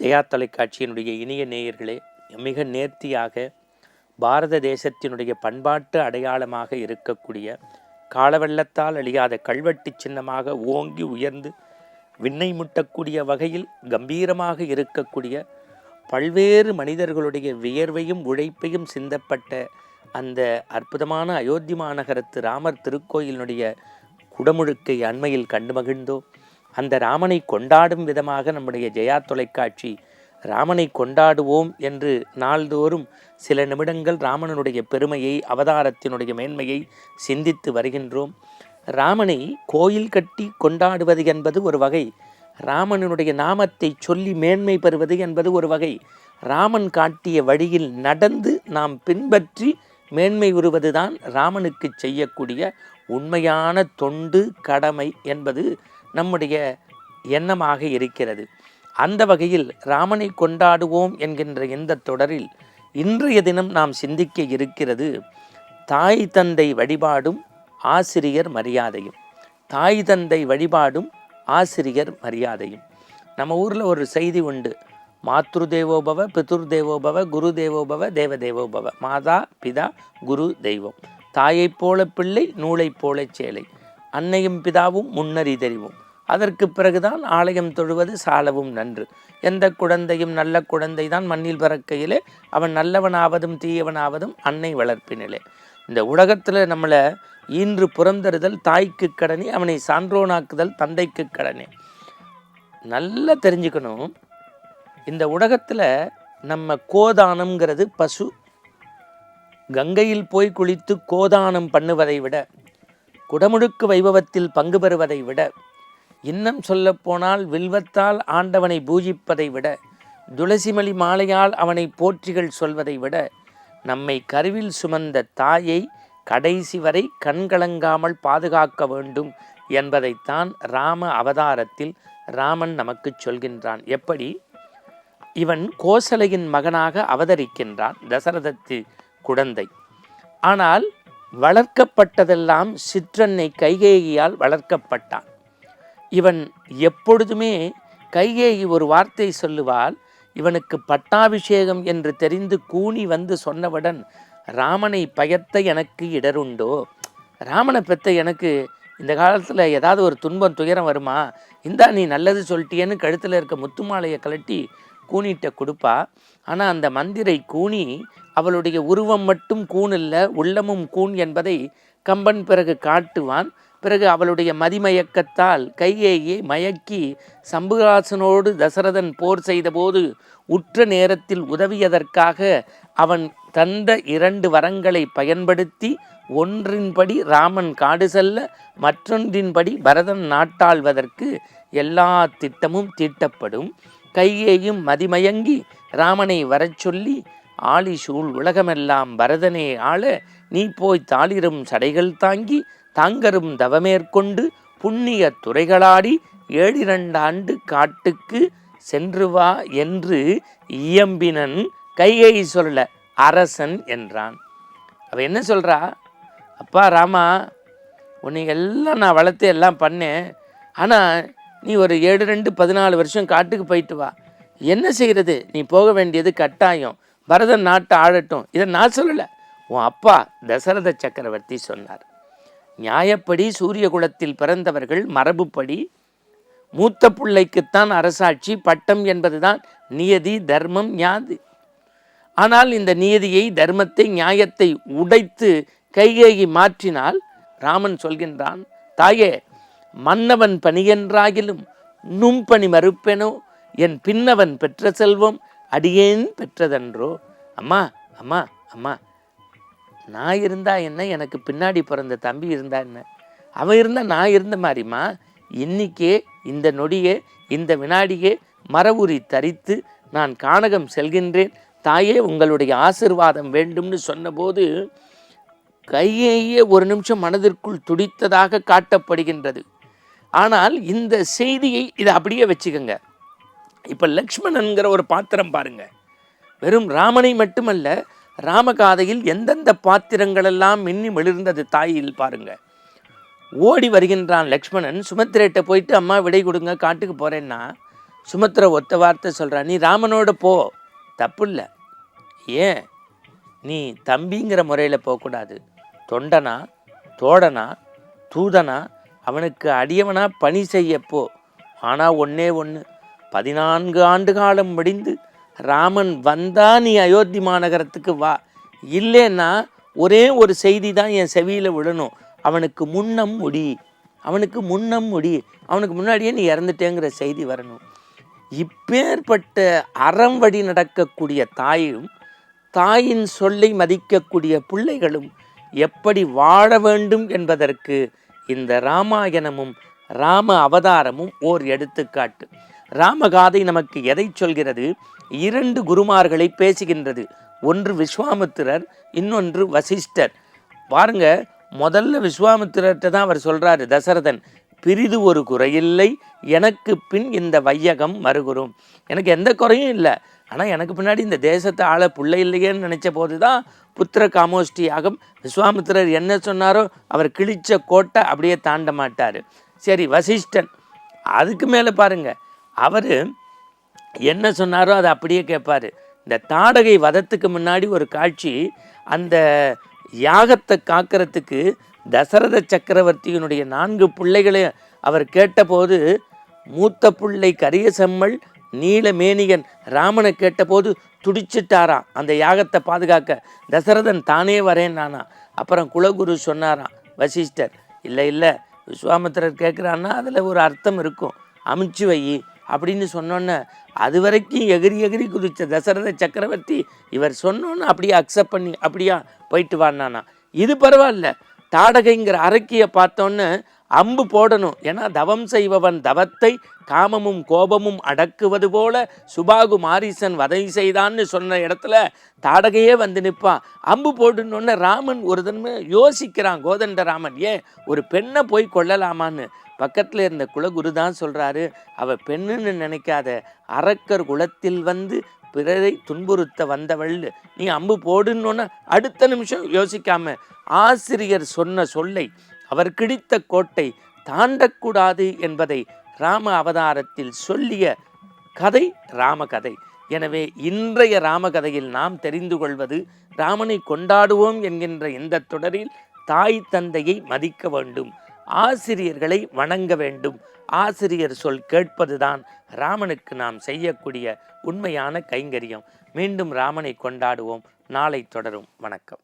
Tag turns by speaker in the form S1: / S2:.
S1: ஜெயா தொலைக்காட்சியினுடைய இனிய நேயர்களே மிக நேர்த்தியாக பாரத தேசத்தினுடைய பண்பாட்டு அடையாளமாக இருக்கக்கூடிய காலவெள்ளத்தால் அழியாத கல்வெட்டு சின்னமாக ஓங்கி உயர்ந்து விண்ணை முட்டக்கூடிய வகையில் கம்பீரமாக இருக்கக்கூடிய பல்வேறு மனிதர்களுடைய வியர்வையும் உழைப்பையும் சிந்தப்பட்ட அந்த அற்புதமான அயோத்தி மாநகரத்து ராமர் திருக்கோயிலினுடைய குடமுழுக்கை அண்மையில் கண்டு மகிழ்ந்தோம். அந்த ராமனை கொண்டாடும் விதமாக நம்முடைய ஜெயா தொலைக்காட்சி ராமனை கொண்டாடுவோம் என்று நாள்தோறும் சில நிமிடங்கள் ராமனுடைய பெருமையை அவதாரத்தினுடைய மேன்மையை சிந்தித்து வருகின்றோம். ராமனை கோயில் கட்டி கொண்டாடுவது என்பது ஒரு வகை ராமனுடைய நாமத்தை சொல்லி மேன்மை பெறுவது என்பது ஒரு வகை. ராமன் காட்டிய வழியில் நடந்து நாம் பின்பற்றி மேன்மை உறுவதுதான் ராமனுக்கு செய்யக்கூடிய உண்மையான தொண்டு கடமை என்பது. நம்முடைய எண்ணமாக இருக்கிறது. அந்த வகையில் ராமனை கொண்டாடுவோம் என்கின்ற இந்த தொடரில் இன்றைய தினம் நாம் சிந்திக்க இருக்கிறது தாய் தந்தை வழிபாடும் ஆசிரியர் மரியாதையும். தாய் தந்தை வழிபாடும் ஆசிரியர் மரியாதையும். நம்ம ஊரில் ஒரு செய்தி உண்டு. மாத்ரு தேவோபவ பிதுர் தேவோபவ குரு தேவோபவ தேவ தேவோபவ மாதா பிதா குரு தெய்வம். தாயைப் போல பிள்ளை நூலைப் போல சேலை. அன்னையும் பிதாவும் முன்னறி முன்னறிதறிவும் அதற்கு பிறகுதான் ஆலயம் தொழுவது சாலவும் நன்று. எந்த குழந்தையும் நல்ல குழந்தை தான் மண்ணில் பிறக்கையிலே அவன் நல்லவனாவதும் தீயவனாவதும் அன்னை வளர்ப்பினிலே. இந்த உலகத்தில் நம்மளை ஈன்று புறந்தறுதல் தாய்க்கு கடனே அவனை சான்றோனாக்குதல் தந்தைக்கு கடனே. நல்லா தெரிஞ்சுக்கணும். இந்த உலகத்தில் நம்ம கோதானம்ங்கிறது பசு. கங்கையில் போய் குளித்து கோதானம் பண்ணுவதை விட குடமுழுக்கு வைபவத்தில் பங்கு பெறுவதை விட இன்னும் சொல்லப்போனால் வில்வத்தால் ஆண்டவனை பூஜிப்பதை விட துளசிமலி மாலையால் அவனை போற்றிகள் சொல்வதை விட நம்மை கருவில் சுமந்த தாயை கடைசி வரை கண்கலங்காமல் பாதுகாக்க வேண்டும் என்பதைத்தான் ராம அவதாரத்தில் ராமன் நமக்கு சொல்கின்றான். எப்படி? இவன் கோசலையின் மகனாக அவதரிக்கின்றான் தசரதத்து குழந்தை. ஆனால் வளர்க்கப்பட்டதெல்லாம் சிற்றன்னை கைகேயியால் வளர்க்கப்பட்டான். இவன் எப்பொழுதுமே கைகேயி ஒரு வார்த்தை சொல்லுவாள் இவனுக்கு பட்டாபிஷேகம் என்று தெரிந்து கூனி வந்து சொன்னவுடன் ராமனை பயத்த எனக்கு இடருண்டோ? ராமனை பெத்த எனக்கு இந்த காலத்தில் ஏதாவது ஒரு துன்பம் துயரம் வருமா? இந்தா நீ நல்லது சொல்லிட்டியேன்னு கழுத்தில் இருக்க முத்துமாலையை கழட்டி கூனிட்ட கொடுப்பா. ஆனால் அந்த மந்திரை கூனி அவளுடைய உருவம் மட்டும் கூன் இல்லை உள்ளமும் கூன் என்பதை கம்பன் பிறகு காட்டுவான். பிறகு அவளுடைய மதிமயக்கத்தால் கையேயே மயக்கி சம்புராசனோடு தசரதன் போர் செய்தபோது உற்ற நேரத்தில் உதவியதற்காக அவன் தந்த இரண்டு வரங்களை பயன்படுத்தி ஒன்றின்படி ராமன் காடு செல்ல மற்றொன்றின்படி பரதன் நாட்டாள்வதற்கு எல்லா திட்டமும் தீட்டப்படும். கையேயும் மதிமயங்கி ராமனை வரச் சொல்லி சூழ் உலகமெல்லாம் பரதனே ஆள நீ போய் தாளிரும் சடைகள் தாங்கி தாங்கரும் தவமேற்கொண்டு புண்ணிய துறைகளாடி ஏழிரண்டாண்டு காட்டுக்கு சென்று வா என்று இயம்பினன் கையை சொல்ல அரசன் என்றான். அவன் என்ன சொல்கிறா அப்பா ராமா உன்னை எல்லாம் நான் வளர்த்து எல்லாம் பண்ணேன். ஆனால் நீ ஒரு ஏழு ரெண்டு பதினாலு வருஷம் காட்டுக்கு போயிட்டு வா. என்ன செய்கிறது நீ போக வேண்டியது கட்டாயம். பரதன் நாட்டை ஆழட்டும் இதை நான் சொல்லலை. உன் அப்பா தசரத சக்கரவர்த்தி சொன்னார். நியாயப்படி சூரிய குலத்தில் பிறந்தவர்கள் மரபுப்படி மூத்த பிள்ளைக்குத்தான் அரசாட்சி பட்டம் என்பதுதான் நியதி தர்மம் ஞாதி. ஆனால் இந்த நியதியை தர்மத்தை நியாயத்தை உடைத்து கைகேயி மாற்றினால் ராமன் சொல்கின்றான் தாயே மன்னவன் பணியென்றாகிலும் நும்பணி மறுப்பெனோ? என் பின்னவன் பெற்ற செல்வம் அடியேன் பெற்றதன்றோ? அம்மா அம்மா அம்மா. நான் இருந்தா என்ன? எனக்கு பின்னாடி பிறந்த தம்பி இருந்தா என்ன? அவன் இருந்தால் நான் இருந்த மாதிரிம்மா இன்னிக்கே இந்த நொடியே இந்த வினாடியே மரவுரி தரித்து நான் கானகம் செல்கின்றேன். தாயே உங்களுடைய ஆசிர்வாதம் வேண்டும்னு சொன்னபோது கையேயே ஒரு நிமிஷம் மனதிற்குள் துடித்ததாக காட்டப்படுகின்றது. ஆனால் இந்த செய்தியை இதை அப்படியே வச்சுக்கோங்க. இப்போ லக்ஷ்மணன்கிற ஒரு பாத்திரம் பாருங்க. வெறும் ராமனை மட்டுமல்ல ராமகாதையில் எந்தெந்த பாத்திரங்களெல்லாம் மின்னி மிளிர்ந்தது தாயில் பாருங்க. ஓடி வருகின்றான் லக்ஷ்மணன். சுமத்திரேட்ட போயிட்டு அம்மா விடை கொடுங்க காட்டுக்கு போகிறேன்னா சுமத்ரா ஒத்த வார்த்தை சொல்கிறா நீ ராமனோட போ. தப்பு இல்லை ஏன்? நீ தம்பிங்கிற முறையில் போகக்கூடாது. தொண்டனா? தோடனா தூதனா? அவனுக்கு அடியவனா பணி செய்யப்போ. ஆனால் ஒன்றே ஒன்று பதினான்கு ஆண்டு காலம் முடிந்து ராமன் வந்தா நீ அயோத்தி மாநகரத்துக்கு வா. இல்லைன்னா ஒரே ஒரு செய்தி தான் என் செவியில் விழணும். அவனுக்கு முன்னம் முடி. அவனுக்கு முன்னம் முடி. அவனுக்கு முன்னாடியே நீ இறந்துட்டேங்கிற செய்தி வரணும். இப்பேற்பட்ட அறம் வழி நடக்கக்கூடிய தாயும் தாயின் சொல்லை மதிக்கக்கூடிய பிள்ளைகளும் எப்படி வாழ வேண்டும் என்பதற்கு இந்த ராமாயணமும் ராம அவதாரமும் ஓர் எடுத்துக்காட்டு. ராமகாதை நமக்கு எதை சொல்கிறது? இரண்டு குருமார்களை பேசுகின்றது. ஒன்று விஸ்வாமித்திரர் இன்னொன்று வசிஷ்டர். பாருங்க முதல்ல விஸ்வாமித்திரர்கிட்ட தான் அவர் சொல்கிறாரு தசரதன் பிரிது ஒரு குறையில்லை எனக்கு பின் இந்த வையகம் மறுகுறும். எனக்கு எந்த குறையும் இல்லை. ஆனால் எனக்கு பின்னாடி இந்த தேசத்தை ஆள பிள்ளை இல்லையேன்னு நினச்ச போது தான் புத்திர காமோஷ்டி யாகம் விஸ்வாமித்திரர் என்ன சொன்னாரோ அவர் கிழிச்ச கோட்டை அப்படியே தாண்ட மாட்டார். சரி வசிஷ்டன் அதுக்கு மேலே பாருங்க. அவர் என்ன சொன்னாரோ அதை அப்படியே கேட்பார் இந்த தாடகை வதத்துக்கு முன்னாடி ஒரு காட்சி அந்த யாகத்தை காக்கிறதுக்கு தசரத சக்கரவர்த்தியினுடைய நான்கு பிள்ளைகளை அவர் கேட்டபோது மூத்த பிள்ளை கரிய செம்மல் நீலமேனியன் ராமனை கேட்டபோது துடிச்சிட்டாராம் அந்த யாகத்தை பாதுகாக்க தசரதன் தானே வரேன் நானா. அப்புறம் குலகுரு சொன்னாராம் வசிஷ்டர் இல்லை இல்லை விஸ்வாமித்திரர் கேட்குறான்னா அதில் ஒரு அர்த்தம் இருக்கும். அமிச்சு வை அப்படின்னு சொன்னோன்னே அது வரைக்கும் எகிரி எகிரி குதிச்ச தசரத சக்கரவர்த்தி இவர் சொன்னோன்னு அப்படியே அக்செப்ட் பண்ணி அப்படியா போயிட்டு வானானா இது பரவாயில்ல. தாடகைங்கிற அரக்கியை பார்த்தோன்னு அம்பு போடணும். ஏன்னா தவம் செய்பவன் தவத்தை காமமும் கோபமும் அடக்குவது போல சுபாகு மாரிசன் வதை செய்தான்னு சொன்ன இடத்துல தாடகையே வந்து நிற்பான் அம்பு போடணுன்னு ராமன் ஒரு தன்மை யோசிக்கிறான் கோதண்ட ராமன் ஏன் ஒரு பெண்ணை போய் கொள்ளலாமான்னு பக்கத்தில் இருந்த குலகுரு தான் சொல்கிறாரு அவள் பெண்ணுன்னு நினைக்காத. அரக்கர் குலத்தில் வந்து பிறரை துன்புறுத்த வந்தவள். நீ அம்பு போடுன்னு அடுத்த நிமிஷம் யோசிக்காம ஆசிரியர் சொன்ன சொல்லை அவர் கிடித்த கோட்டை தாண்டக்கூடாது என்பதை ராம அவதாரத்தில் சொல்லிய கதை ராமகதை. எனவே இன்றைய ராமகதையில் நாம் தெரிந்து கொள்வது ராமனை கொண்டாடுவோம் என்கின்ற இந்த தொடரில் தாய் தந்தையை மதிக்க வேண்டும் ஆசிரியர்களை வணங்க வேண்டும். ஆசிரியர் சொல் கேட்பதுதான் ராமனுக்கு நாம் செய்யக்கூடிய உண்மையான கைங்கரியம். மீண்டும் ராமனை கொண்டாடுவோம். நாளை தொடரும். வணக்கம்.